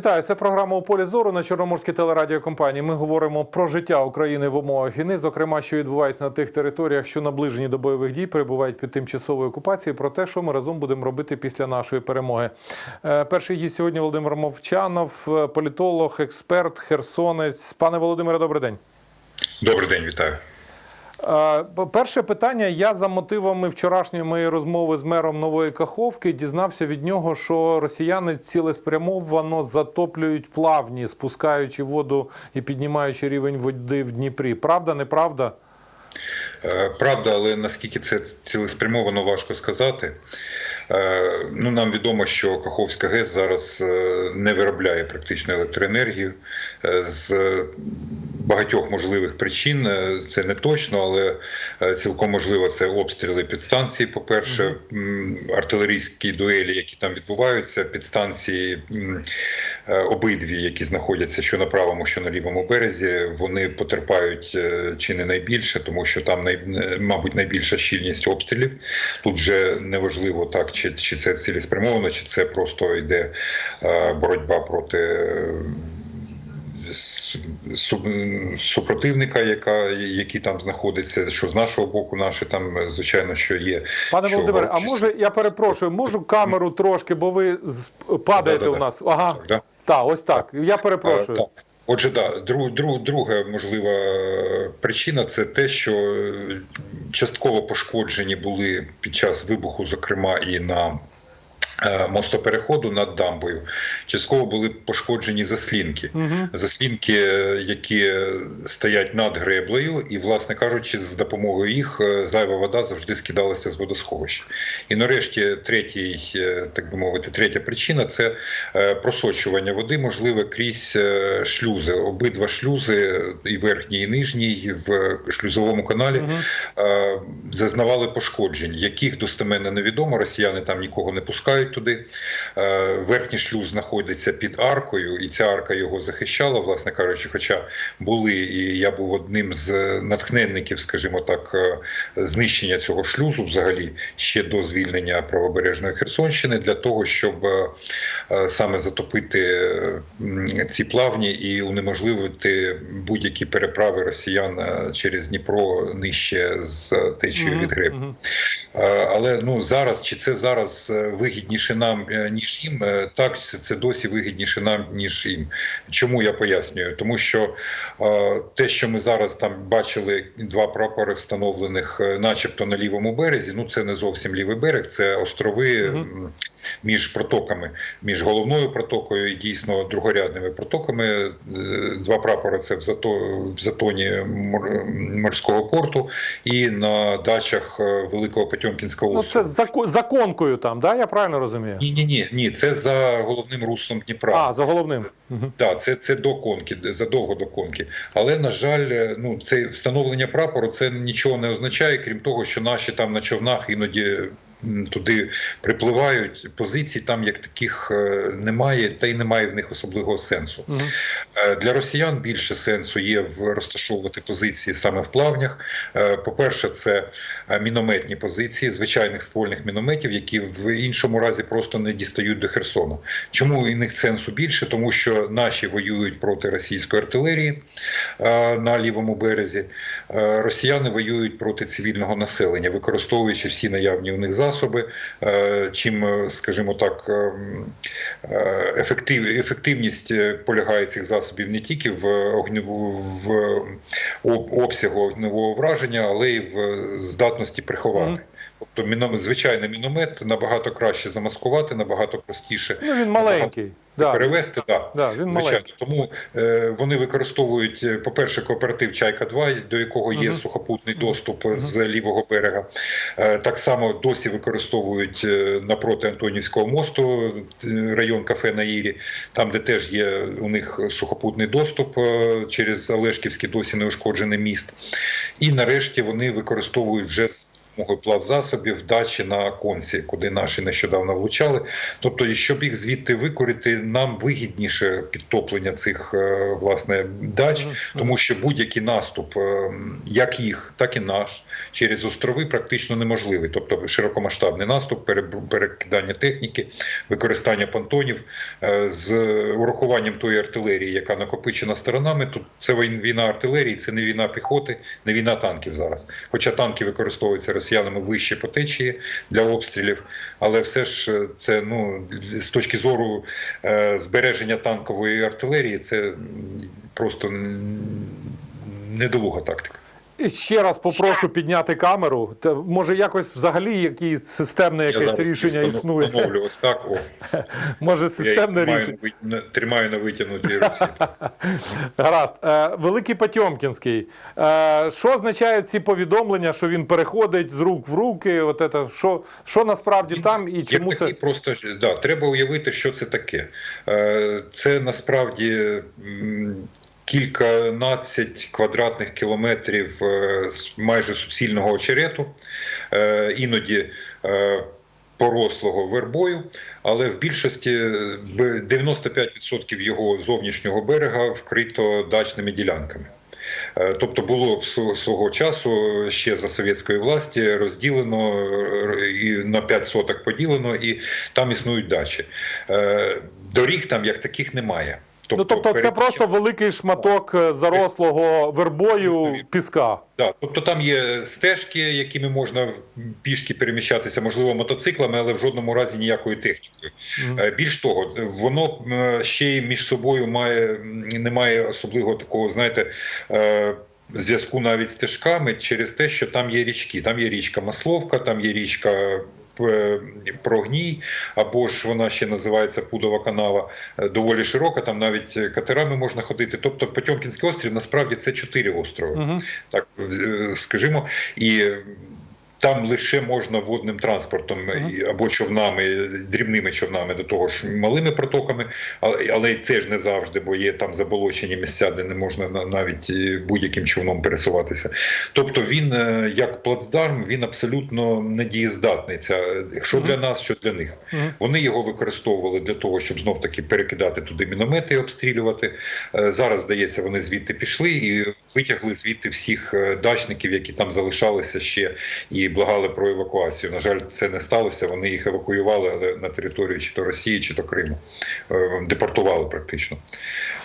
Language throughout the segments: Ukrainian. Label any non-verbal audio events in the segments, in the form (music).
Вітаю, це програма у полі зору на Чорноморській телерадіокомпанії. Ми говоримо про життя України в умовах війни, зокрема, що відбувається на тих територіях, що наближені до бойових дій, перебувають під тимчасовою окупацією. Про те, що ми разом будемо робити після нашої перемоги. Е, Перший гість сьогодні Володимир Мовчанов, е, політолог, експерт, херсонець. Пане Володимире, добрий день. Добрий день, вітаю. Е, Перше питання. Я за мотивами вчорашньої моєї розмови з мером Нової Каховки дізнався від нього, що росіяни цілеспрямовано затоплюють плавні, спускаючи воду і піднімаючи рівень води в Дніпрі. Правда, неправда? Е, Правда, але наскільки це цілеспрямовано важко сказати. Е, Ну, нам відомо, що Каховська ГЕС зараз не виробляє практично електроенергію з багатьох можливих причин. Е, Це не точно, але е, цілком можливо це обстріли підстанції. По-перше, артилерійські дуелі, які там відбуваються, підстанції е, обидві, які знаходяться що на правому, що на лівому березі, вони потерпають чи не найбільше, тому що там най, мабуть найбільша щільність обстрілів. Тут вже неважливо так, чи, чи це цілеспрямовано, чи це просто йде боротьба проти. Супротивника, яка який там знаходиться, що з нашого боку, наші там звичайно, що є. Пане що Володимире, а може я перепрошую, можу камеру трошки, бо ви падаєте Да-да-да. у нас. Ага, Так, да? так, ось так. Я перепрошую. Так. Отже, да, друг, друг, друга можлива причина це те, що частково пошкоджені були під час вибуху, зокрема і на мостопереходу над дамбою. Частково були пошкоджені заслінки. Угу. Заслінки, е, які стоять над греблею, і, власне кажучи, з допомогою їх е, зайва вода завжди скидалася з водосховища. І нарешті, третій, е, так би мовити, третя причина це е, просочування води, можливе крізь е, шлюзи. Обидва шлюзи, і верхній, і нижній, в шлюзовому каналі Угу. е, зазнавали пошкоджень, яких достеменно невідомо. Росіяни там нікого не пускають туди. Е, Верхній шлюз знаходиться під аркою, і ця арка його захищала, власне кажучи. Хоча були, і я був одним з натхненників, скажімо так, е, знищення цього шлюзу, взагалі ще до звільнення правобережної Херсонщини, для того, щоб е, саме затопити е, ці плавні і унеможливити будь-які переправи росіян е, через Дніпро нижче з течією від греб. Е, Але ну зараз чи це зараз е, вигідніше нам е, ніж їм? Е, Так, це досі вигідніше нам ніж їм. Чому я пояснюю? Тому що е, те, що ми зараз там бачили, два прапори встановлених, е, начебто на лівому березі. Ну це не зовсім лівий берег, це острови. Між протоками, між головною протокою і дійсно другорядними протоками, Е, два прапори це в зато в затоні морського порту і на дачах е, Великого Потьомкінського Ну, це зако- за конкою там, да? я правильно розумію? Ні, ні, ні, ні, це за головним руслом Дніпра. А, за головним. Так, це, це до конки, задовго до конки. Але на жаль, е, ну це встановлення прапору це нічого не означає, крім того, що наші там на човнах іноді. Туди припливають позицій, там як таких е, немає, та й немає в них особливого сенсу. Е, Для росіян більше сенсу є в розташовувати позиції саме в плавнях. Е, По-перше, це мінометні позиції звичайних ствольних мінометів, які в іншому разі просто не дістають до Херсона. Чому і них сенсу більше? Тому що наші воюють проти російської артилерії на лівому березі. Росіяни воюють проти цивільного населення, використовуючи всі наявні у них засоби. Е, Чим, е, скажімо так, ем, е, ефектив, ефективність полягає цих засобів не тільки в огневу в обсягу огневого враження, але й в здатності приховати. Тобто міномет, звичайний міномет набагато краще замаскувати, набагато простіше Ну, він маленький. Да. перевести. Да. Да, він Звичайно, маленький. тому е, вони використовують, е, по-перше, кооператив Чайка 2 до якого є Мгм. сухопутний доступ з лівого берега. Е, так само досі використовують е, напроти Антонівського мосту район кафе на Ірі, там, де теж є у них сухопутний доступ е, через Олешківський досі неушкоджений міст. І нарешті вони використовують вже допомогою плавзасобів, дачі на конці, куди наші нещодавно влучали. Тобто, щоб їх звідти викорити, нам вигідніше підтоплення цих е, власне дач, тому що будь-який наступ, е, як їх, так і наш, через острови практично неможливий. Тобто широкомасштабний наступ, перекидання техніки, використання понтонів е, з урахуванням тої артилерії, яка накопичена сторонами. Тут це війна артилерії, це не війна піхоти, не війна танків зараз. Хоча танки використовуються росіянами вище по течії для обстрілів, але все ж е, це ну з точки зору е, збереження танкової артилерії, це просто недолуга тактика. Ще раз попрошу підняти камеру. Та, може, якось взагалі якісь системне якесь зараз рішення існує. так. О, (laughs) Може, системне маю рішення. на- тримаю на витягнутій руці. (laughs) Гаразд. Е, Великий Потьомкінський. Е, що означають ці повідомлення, що він переходить з рук в руки? От це, що, що насправді там і чому це. просто да, треба уявити, що це таке. Е, Це насправді кільканадцять квадратних кілометрів е, майже суцільного очерету, е, іноді е, порослого вербою, але в більшості е, 95% його зовнішнього берега вкрито дачними ділянками. Тобто було свого часу ще за совєтської власті розділено і на 5 соток поділено, і там існують дачі. Доріг там як таких немає. Ну, тобто, це просто великий шматок е, зарослого вербою піска. Да, тобто там є стежки, якими можна пішки переміщатися, можливо, мотоциклами, але в жодному разі ніякою технікою. Мгм. Е, Більш того, воно е, ще й між собою має немає особливого такого, знаєте. е, Зв'язку навіть з стежками через те, що там є річки. Там є річка Масловка, там є річка е, Прогній, або ж вона ще називається Пудова канава, е, доволі широка. Там навіть катерами можна ходити. Тобто Потьомкінський острів насправді це чотири острови Мгм. так е, скажімо, і там лише можна водним транспортом або човнами, дрібними човнами, до того ж малими протоками, але, це ж не завжди, бо є там заболочені місця, де не можна навіть е, будь-яким човном пересуватися. Тобто він е, як плацдарм, він абсолютно недієздатний. Ця що для нас, що для них. Вони його використовували для того, щоб знов таки перекидати туди міномети і обстрілювати. Е, Зараз, здається, вони звідти пішли і витягли звідти всіх е, дачників, які там залишалися ще і благали про евакуацію. На жаль, це не сталося. Вони їх евакуювали, але на територію чи то Росії, чи то Криму Е, депортували практично.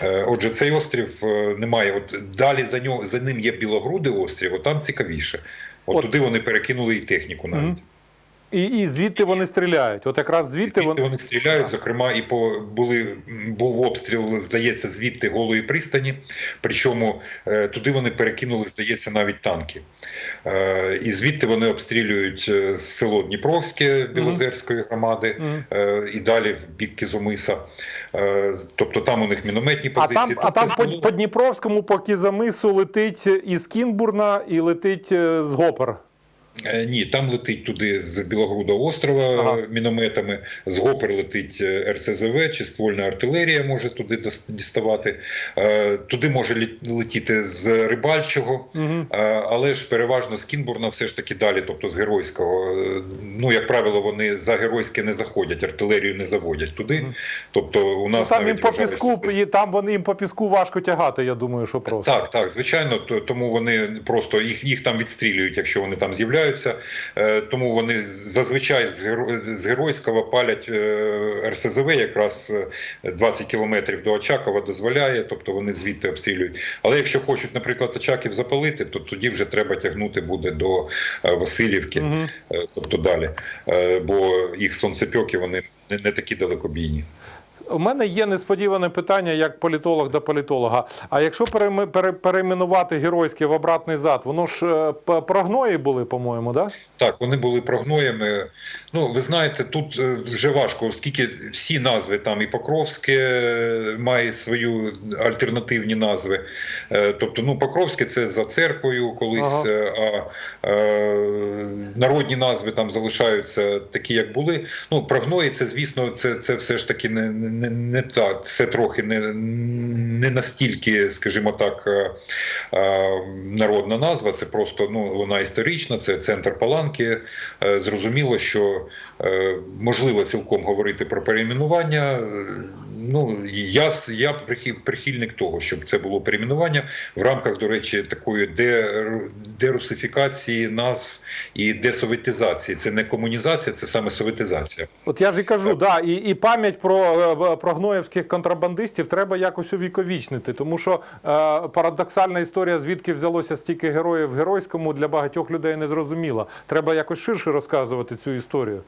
Е, Отже, цей острів немає. От далі за нього за ним є Білогрудий острів, от там цікавіше. От, От. туди вони перекинули і техніку навіть. І, і звідти вони стріляють. От якраз звідти Звідти вони. вони стріляють, зокрема, і по були був обстріл, здається, звідти голої пристані. Причому е, туди вони перекинули, здається, навіть танки. Е, І звідти вони обстрілюють е, село Дніпровське Білозерської громади і далі в бік Кізомиса. Тобто там у них мінометні А позиції. там, а Тобто там по, село- по Дніпровському, по Кізамису летить із Кінбурна і летить з Гопер. Е, Ні, там летить туди з Білогрудого острова Ага. мінометами. З Гопер летить е, РСЗВ чи ствольна артилерія може туди діставати. Е, Туди може летіти з Рибальчого, Угу. але ж переважно з Кінбурна все ж таки далі, тобто з Геройського. Ну, як правило, вони за Геройське не заходять, артилерію не заводять туди. Мгм. Тобто у Ну, нас там їм по піску, що і там вони їм по піску важко тягати, я думаю, що просто. так, так, звичайно, тому вони просто їх, їх там відстрілюють, якщо вони там з'являються. Е, Тому вони зазвичай з, Геройського палять е, РСЗВ, якраз е, 20 кілометрів до Очакова дозволяє, тобто вони звідти обстрілюють. Але якщо хочуть, наприклад, Очаків запалити, то тоді вже треба тягнути буде до е, Васильівки, е, тобто далі. Е, Бо їх сонцепьоки вони не такі далекобійні. У мене є несподіване питання як політолог до політолога. А якщо перейме- перейменувати геройське в обратний зад, воно ж е, прогної були, по-моєму, да? Так, вони були прогноями. Ну, ви знаєте, тут е, вже важко, оскільки всі назви там і Покровське е, має свою альтернативні назви. Тобто, ну, Покровське це за церквою колись, Ага. а е, народні назви там залишаються такі, як були. Ну, прогної, це, звісно, це, це все ж таки не, не, не так. Це трохи не, не настільки, скажімо так, е, е, народна назва. Це просто ну вона історична, це центр Паланки. Е, Зрозуміло, що можливо цілком говорити про перейменування. Е, Ну я я прихильник того, щоб це було перейменування в рамках, до речі, такої дерусифікації назв і десоветизації. Це не комунізація, це саме советизація. От я ж і кажу, да, і, і пам'ять про, е, про гноєвських контрабандистів треба якось увіковічнити, тому що е, парадоксальна історія, звідки взялося стільки героїв в геройському, для багатьох людей не зрозуміла. Треба якось ширше розказувати цю історію.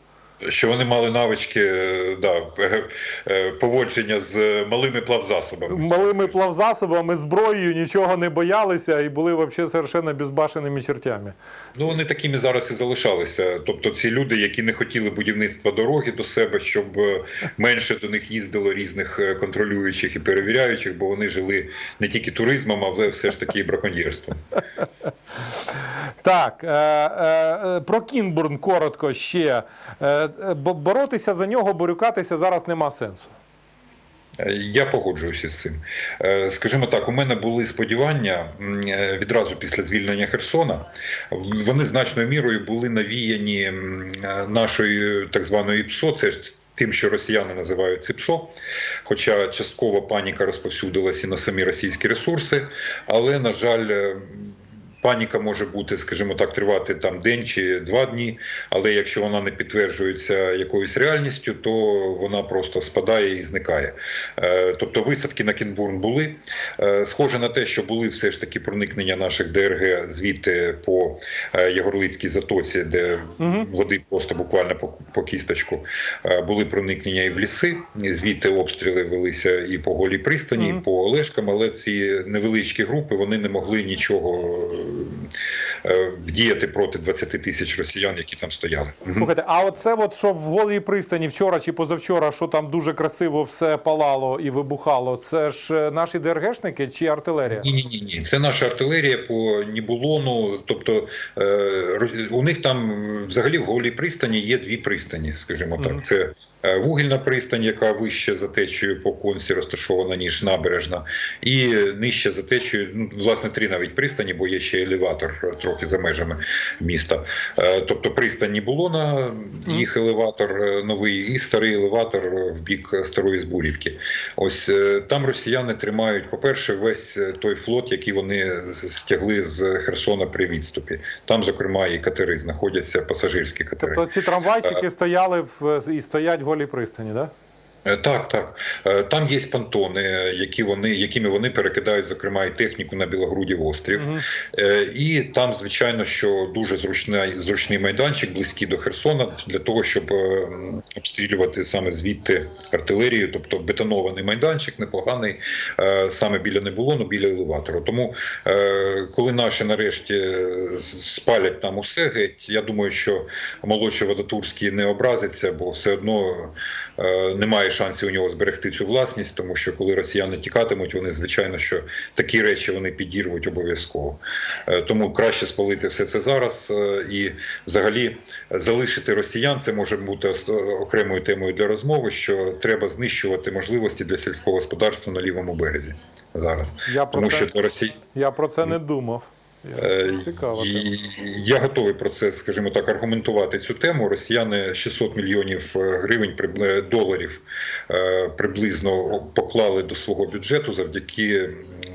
Що вони мали навички е, да, е, е, поводження з малими плавзасобами. Малими плавзасобами, зброєю нічого не боялися і були взагалі совершенно безбашеними чертями. Ну вони такими зараз і залишалися. Тобто, ці люди, які не хотіли будівництва дороги до себе, щоб менше до них їздило різних контролюючих і перевіряючих, бо вони жили не тільки туризмом, але все ж таки і браконьєрством. Так, про Кінбурн коротко ще. Е, бо- боротися за нього, борюкатися зараз нема сенсу. Е, Я погоджуюся з цим. Е, Скажімо так, у мене були сподівання відразу після звільнення Херсона. Вони значною мірою були навіяні нашою так званою ІПСО. Це тим, що росіяни називають ЦИПСО, хоча частково паніка розповсюдилася на самі російські ресурси, але, на жаль, Паніка може бути, скажімо так, тривати там день чи два дні, але якщо вона не підтверджується якоюсь реальністю, то вона просто спадає і зникає. Е, Тобто висадки на Кінбурн були. Е, Схоже на те, що були все ж таки проникнення наших ДРГ звідти по е, Ягорлицькій затоці, де Мгм. води просто буквально по, по кісточку. Були проникнення і в ліси, звідти обстріли велися і по голій пристані, Мгм. і по Олешкам, але ці невеличкі групи вони не могли нічого е, вдіяти проти 20 тисяч росіян, які там стояли. Слухайте, а оце, от що в голій пристані вчора чи позавчора, що там дуже красиво все палало і вибухало, це ж е, наші ДРГшники чи артилерія? Ні, ні, ні, ні. Це наша артилерія по Нібулону. Тобто е, у них там взагалі в голій пристані є дві пристані, скажімо так. Це вугільна пристань, яка вище за течією по конці розташована, ніж набережна, і нижче за течією, ну, власне, три навіть пристані, бо є ще елеватор е, трохи за межами міста. Е, Тобто пристань Нібулона, їх елеватор е, новий, і старий елеватор в бік старої Збурівки. Ось е, там росіяни тримають, по-перше, весь е, той флот, який вони стягли з Херсона при відступі. Там, зокрема, і катери знаходяться пасажирські катери. Тобто ці трамвайчики стояли в і стоять в голій пристані, да? Е, Так, так. Е, Там є понтони, які вони, якими вони перекидають, зокрема, і техніку на Білогрудів острів. Е, І там, звичайно, що дуже зручний, зручний майданчик, близький до Херсона, для того, щоб е, обстрілювати саме звідти артилерію, тобто бетонований майданчик, непоганий, е, саме біля Небулону, біля елеватору. Тому, е, коли наші нарешті е, спалять там усе геть, я думаю, що молодший Водотурський не образиться, бо все одно е, немає шансів у нього зберегти цю власність, тому що коли росіяни тікатимуть, вони звичайно, що такі речі вони підірвуть обов'язково. Е, Тому краще спалити все це зараз е, і взагалі залишити росіян. Це може бути окремою темою для розмови, що треба знищувати можливості для сільського господарства на лівому березі зараз, Я про тому це, що для Росії. я про це не думав. Е, Цікаво. і- Я готовий про це, скажімо так, аргументувати цю тему. Росіяни 600 мільйонів е, гривень прибли- доларів е, приблизно поклали до свого бюджету завдяки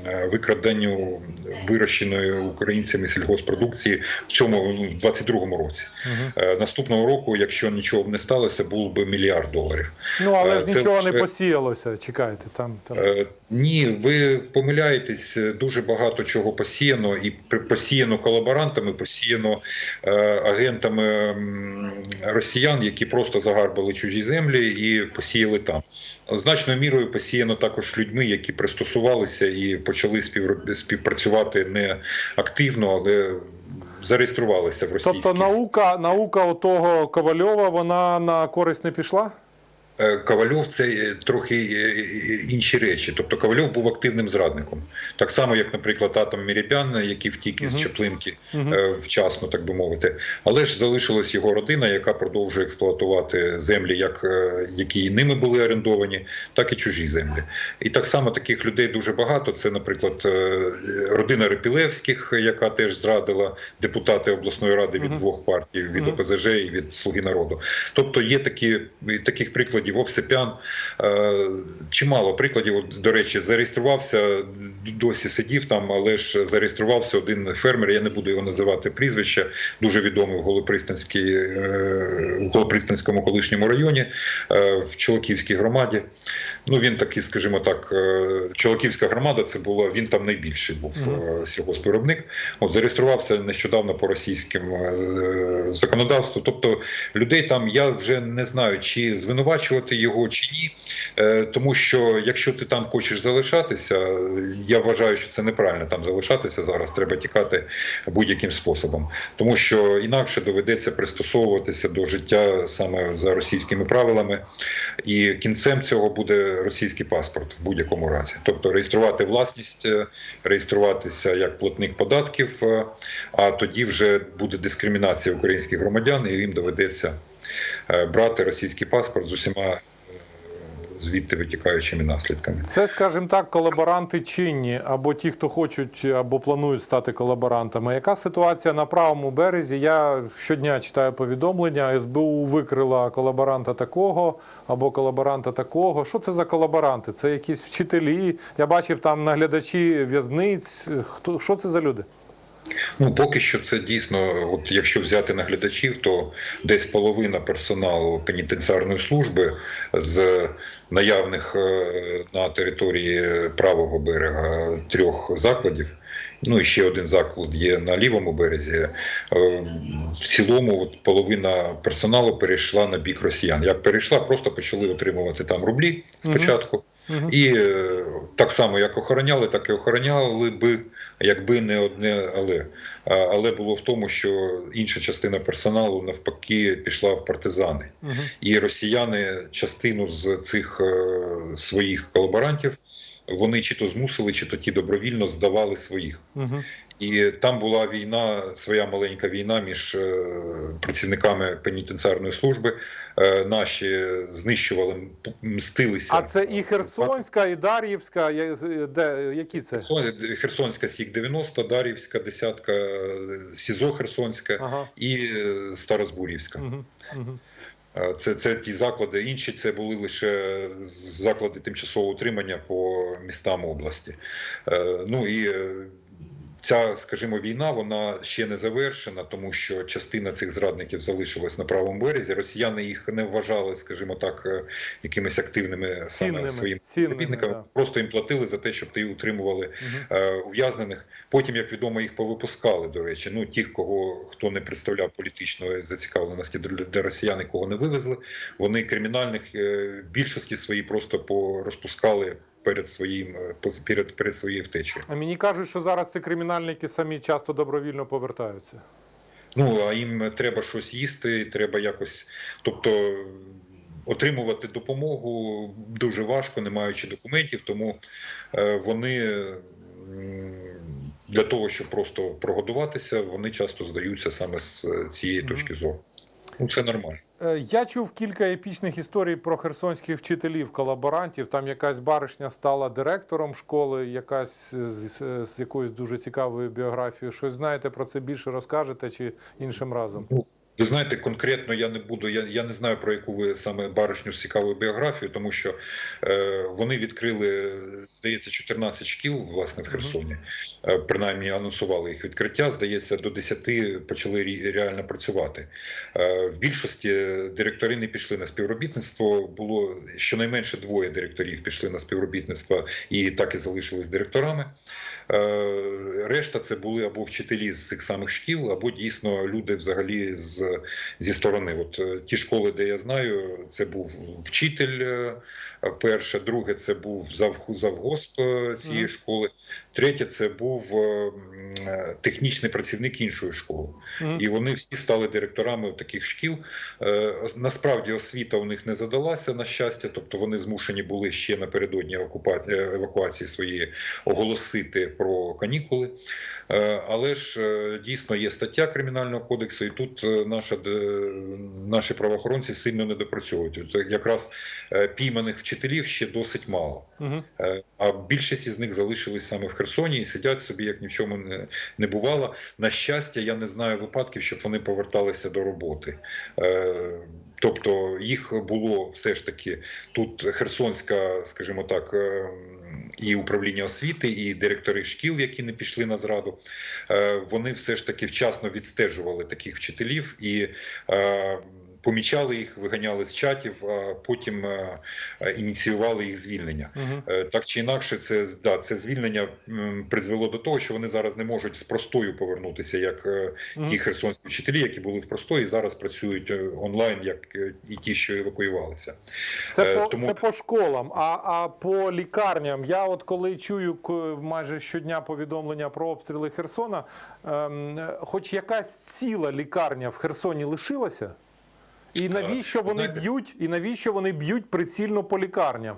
е, викраденню вирощеної українцями сільгоспродукції в цьому ну, 22-му році. Е, Наступного року, якщо нічого б не сталося, був би мільярд доларів. Ну, але Е, ж нічого вже- не посіялося. Чекайте, там, там. Е, Ні, ви помиляєтесь. Дуже багато чого посіяно, і посіяно колаборантами, посіяно е, агентами росіян, які просто загарбали чужі землі і посіяли там. Значною мірою посіяно також людьми, які пристосувалися і почали співпрацювати не активно, але зареєструвалися в російській. Тобто наука, наука отого Ковальова, вона на користь не пішла? Е, Ковальов це е, трохи е, інші речі. Тобто Ковальов був активним зрадником. Так само, як, наприклад, Атом Мірібян, який втік із Мгм. Чаплинки е, вчасно, так би мовити. Але ж залишилась його родина, яка продовжує експлуатувати землі, як які ними були орендовані, так і чужі землі. І так само таких людей дуже багато. Це, наприклад, родина Репілевських, яка теж зрадила депутати обласної ради від Мгм. двох партій від ОПЗЖ і від Слуги народу. Тобто є такі таких прикладів Овсепян. Овсипян, чимало прикладів. До речі, зареєструвався досі сидів там, але ж зареєструвався один фермер. Я не буду його називати прізвище, дуже відомий в Голопристанській е, в Голопристанському колишньому районі е, в Чолоківській громаді. Ну він такий, скажімо так, е, Чолоківська громада. Це було він там найбільший був е, сільгоспвиробник. От зареєструвався нещодавно по російським е, законодавству. Тобто людей там я вже не знаю, чи звинувачувати його чи ні. Тому що якщо ти там хочеш залишатися, я вважаю, що це неправильно там залишатися зараз. Треба тікати будь-яким способом, тому що інакше доведеться пристосовуватися до життя саме за російськими правилами, і кінцем цього буде російський паспорт в будь-якому разі. Тобто реєструвати власність, е, реєструватися як платник податків, е, а тоді вже буде дискримінація українських громадян, і їм доведеться е, брати російський паспорт з усіма звідти витікаючими наслідками. Це, скажімо так, колаборанти чинні, або ті, хто хочуть або планують стати колаборантами. Яка ситуація на правому березі? Я щодня читаю повідомлення. СБУ викрила колаборанта такого або колаборанта такого. Що це за колаборанти? Це якісь вчителі. Я бачив там наглядачі в'язниць. Хто що це за люди? Ну, поки що це дійсно, от якщо взяти наглядачів, то десь половина персоналу пенітенціарної служби з наявних е, на території правого берега трьох закладів. Ну і ще один заклад є на лівому березі. Е, В цілому, от половина персоналу перейшла на бік росіян. Як перейшла, просто почали отримувати там рублі спочатку. Мгм. І е, так само, як охороняли, так і охороняли би, якби не одне але. Але було в тому, що інша частина персоналу навпаки пішла в партизани. угу. І росіяни частину з цих е, своїх колаборантів вони чи то змусили, чи то ті добровільно здавали своїх. Мгм. І там була війна, своя маленька війна між е, працівниками пенітенціарної служби. Е, Наші знищували, мстилися. А це і Херсонська, і Дар'ївська. Де які це? Херсонська Сік 90, Дарівська, десятка, е, СІЗО Херсонська Ага. і е, Старозбурівська. Е, Це, це ті заклади. Інші це були лише заклади тимчасового утримання по містам області. Е, Ну і е, ця, скажімо, війна вона ще не завершена, тому що частина цих зрадників залишилась на правому березі. Росіяни їх не вважали, скажімо так, е, якимись активними Цінними, саме своїми співробітниками. да. Просто їм платили за те, щоб ті утримували е, ув'язнених. Потім, як відомо, їх повипускали. До речі, ну тих, кого хто не представляв політичної зацікавленості для для росіян, і кого не вивезли. Вони кримінальних е, більшості свої просто порозпускали перед своїм е, перед, перед своєю втечею. А мені кажуть, що зараз ці кримінальники самі часто добровільно повертаються. Ну а їм треба щось їсти, треба якось, тобто. Отримувати допомогу дуже важко, не маючи документів, тому е, вони для того, щоб просто прогодуватися, вони часто здаються саме з е, цієї точки зору. Ну, це нормально. Е, Я чув кілька епічних історій про херсонських вчителів, колаборантів. Там якась баришня стала директором школи, якась з, з- з якоюсь дуже цікавою біографією. Щось знаєте про це більше розкажете чи іншим разом? Ви знаєте, конкретно я не буду. Я, я не знаю про яку ви саме баришню з цікавою біографією, тому що е, вони відкрили, здається, 14 шкіл власне в Херсоні. Е, принаймні анонсували їх відкриття. Здається, до 10 почали реально працювати. Е, в більшості директори не пішли на співробітництво. Було щонайменше двоє директорів пішли на співробітництво і так і залишились директорами. Е, Решта це були або вчителі з цих самих шкіл, або дійсно люди взагалі з, зі сторони. От е, ті школи, де я знаю, це був вчитель, е, Перше, друге, це був завгосп е, цієї школи. Третє, це був е, е, технічний працівник іншої школи. І вони всі стали директорами таких шкіл. Насправді освіта у них не задалася на щастя, тобто вони змушені були ще напередодні евакуації своєї оголосити про канікули. Але ж дійсно є стаття кримінального кодексу, і тут наша наші правоохоронці сильно не допрацьовують. Якраз пійманих вчителів ще досить мало. Е, А більшість із них залишились саме в Херсоні і сидять собі, як ні в чому не, не бувало. На щастя, я не знаю випадків, щоб вони поверталися до роботи. Е, Тобто їх було все ж таки тут Херсонська, скажімо так, е, і управління освіти, і директори шкіл, які не пішли на зраду. Вони все ж таки вчасно відстежували таких вчителів і помічали їх, виганяли з чатів, а потім е, е, ініціювали їх звільнення. Е, Так чи інакше, це да, це звільнення призвело до того, що вони зараз не можуть з простою повернутися, як Мгм. ті херсонські вчителі, які були в простої, зараз працюють онлайн, як і ті, що евакуювалися. Це по тому- це по школам. А, а по лікарням. Я от коли чую майже щодня повідомлення про обстріли Херсона, ем, хоч якась ціла лікарня в Херсоні лишилася? І навіщо вони б'ють? І навіщо вони б'ють прицільно по лікарням?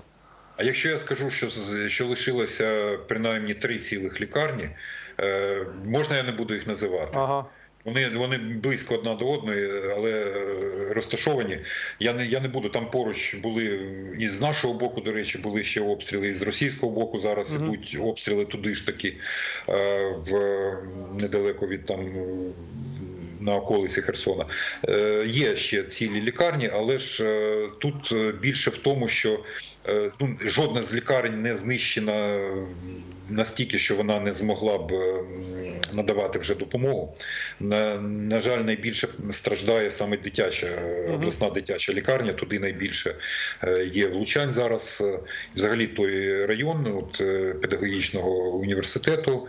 А якщо я скажу, що що лишилося принаймні три цілих лікарні, е, можна я не буду їх називати. Ага. Вони вони близько одна до одної, але е, розташовані. Я не я не буду там поруч були і з нашого боку, до речі, були ще обстріли, і з російського боку зараз Мгм. ідуть обстріли туди ж таки е, в недалеко від там. На околиці Херсона. Е, є ще цілі лікарні, але ж е, тут е, більше в тому, що ну, жодна з лікарень не знищена настільки, що вона не змогла б надавати вже допомогу. На, на жаль, найбільше страждає саме дитяча обласна дитяча лікарня. Туди найбільше е, є влучань зараз. Е, Взагалі той район от, е, педагогічного університету,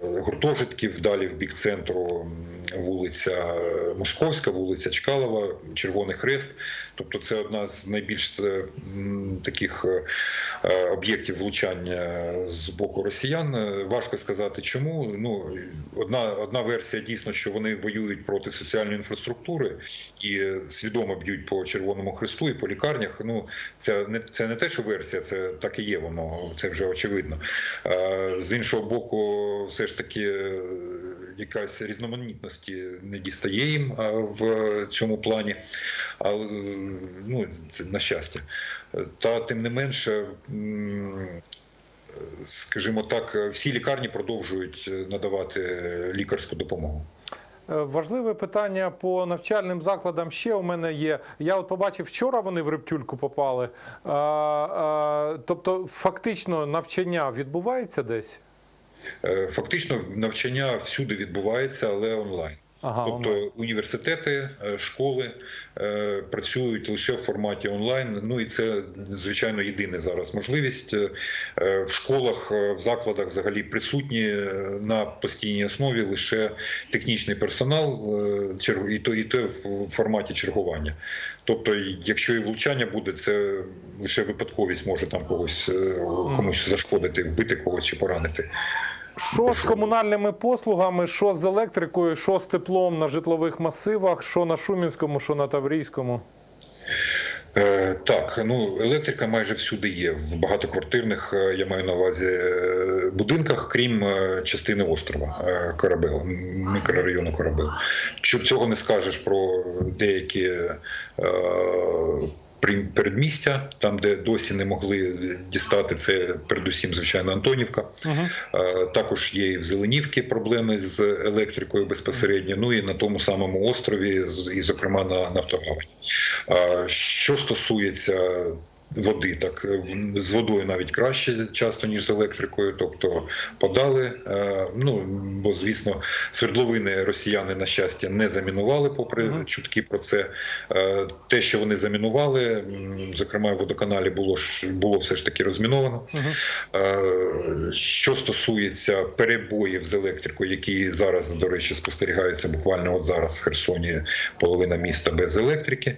гуртожитків, далі в бік центру вулиця Московська, вулиця Чкалова, Червоний Хрест. Тобто це одна з найбільш е, таких е, е, об'єктів влучання з боку росіян. Важко сказати, чому. Ну одна, одна версія дійсно, що вони воюють проти соціальної інфраструктури і свідомо б'ють по Червоному Хресту і по лікарнях. Ну це не це не те, що версія, це так і є. Воно це вже очевидно. З іншого боку, все ж таки якась різноманітності не дістає їм в цьому плані, але ну це на щастя. Та тим не менше. Скажімо так, всі лікарні продовжують надавати лікарську допомогу. Е, Важливе питання по навчальним закладам ще у мене є. Я от побачив, вчора вони в рептюльку попали. Тобто, фактично навчання відбувається десь? Е, Фактично, навчання всюди відбувається, але онлайн. Ага, Тобто онлайн. університети, е, школи е, працюють лише в форматі онлайн. Ну і це звичайно єдина зараз можливість. Е, В школах, в закладах взагалі присутні на постійній основі лише технічний персонал, е, і то і то в форматі чергування. Тобто, якщо і влучання буде, це лише випадковість може там когось комусь зашкодити, вбити когось чи поранити. Що з комунальними послугами, що з електрикою, що з теплом на житлових масивах, що на Шумінському, що на Таврійському? Е, Так, ну електрика майже всюди є. В багатоквартирних е, я маю на увазі е, будинках, крім е, частини острова Корабел, мікрорайону Корабел. Що цього не скажеш про деякі е, передмістя, там де досі не могли дістати це, передусім, звичайно, Антонівка. Е, Також є і в Зеленівці проблеми з електрикою безпосередньо, ну і на тому самому острові, і, зокрема, на Нафтогавані. Що стосується води, так е, з водою навіть краще часто, ніж з електрикою, тобто подали. е, Ну бо звісно, свердловини росіяни на щастя не замінували, попри чутки про це. Е, Те, що вони замінували, зокрема в водоканалі, було було все ж таки розміновано. Що стосується перебоїв з електрикою, які зараз, до речі, спостерігаються буквально от зараз в Херсоні половина міста без електрики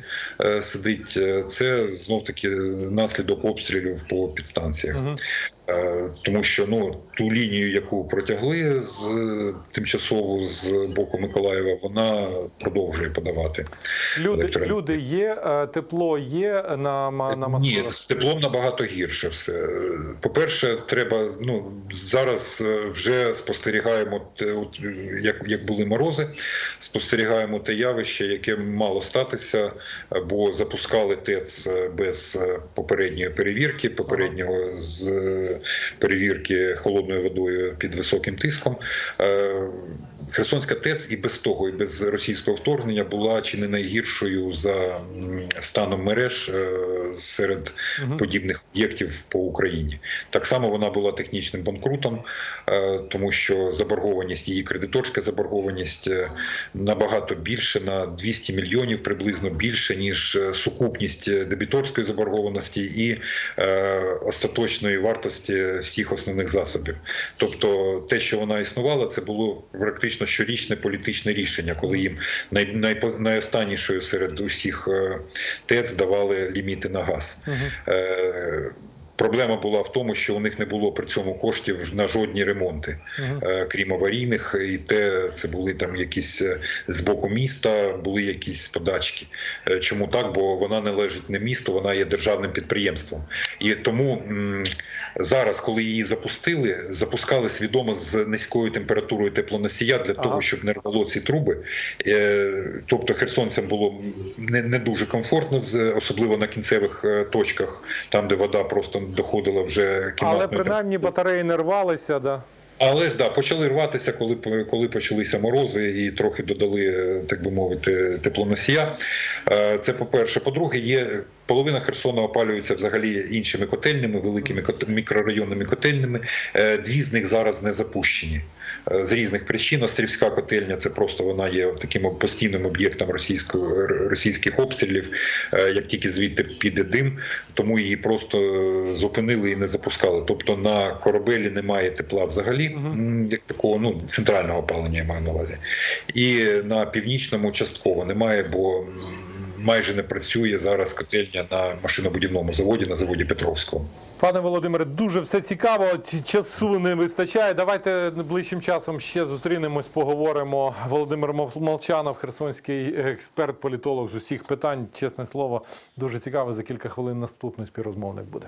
сидить. Це знов таки наслідок обстрілів по підстанціях. Е, Тому що ну ту лінію, яку протягли з тимчасово з боку Миколаєва, вона продовжує подавати. Люди, люди є, е, тепло є на, на Ні, з теплом набагато гірше все. По-перше, треба ну зараз е, вже спостерігаємо те, от, як, як були морози, спостерігаємо те явище, яке мало статися, бо запускали ТЕЦ без попередньої перевірки, попереднього з перевірки холодною водою під високим тиском. Херсонська ТЕЦ і без того, і без російського вторгнення була чи не найгіршою за станом мереж е, серед Мгм. подібних об'єктів по Україні. Так само вона була технічним банкрутом, е, тому що заборгованість, її кредиторська заборгованість е, набагато більше на 200 мільйонів, приблизно більше ніж сукупність дебіторської заборгованості і остаточної вартості всіх основних засобів. Тобто, те, що вона існувала, це було практично щорічне політичне рішення, коли їм най, най, найостаннішою серед усіх е, ТЕЦ давали ліміти на газ. Е, Проблема була в тому, що у них не було при цьому коштів на жодні ремонти, е, крім аварійних, і те це були там якісь е, з боку міста, були якісь подачки. Е, Чому так? Бо вона не належить не місту, вона є державним підприємством. І тому зараз, коли її запустили, запускали свідомо з низькою температурою теплоносія для того, щоб не рвало ці труби. Тобто херсонцям було не, не дуже комфортно, особливо на кінцевих точках, там де вода просто доходила вже Але принаймні батареї не рвалися, да. але ж да, почали рватися, коли коли почалися морози і трохи додали, е, так би мовити, теплоносія. Е, Це по-перше. По-друге, є половина Херсона опалюється взагалі іншими котельнями, великими мікрорайонними котельнями. Е, Дві з них зараз не запущені. Е, З різних причин Острівська котельня це просто вона є таким постійним об'єктом російського російських обстрілів. Е, Як тільки звідти піде дим, тому її просто зупинили і не запускали. Тобто на корабелі немає тепла взагалі, як такого ну центрального опалення я маю на увазі. І на північному частково немає, бо майже не працює зараз котельня на машинобудівному заводі, на заводі Петровського. Пане Володимире, дуже все цікаво. Часу не вистачає. Давайте ближчим часом ще зустрінемось, поговоримо. Володимир Молчанов, херсонський експерт, політолог з усіх питань. Чесне слово, дуже цікаво. За кілька хвилин наступний співрозмовник буде.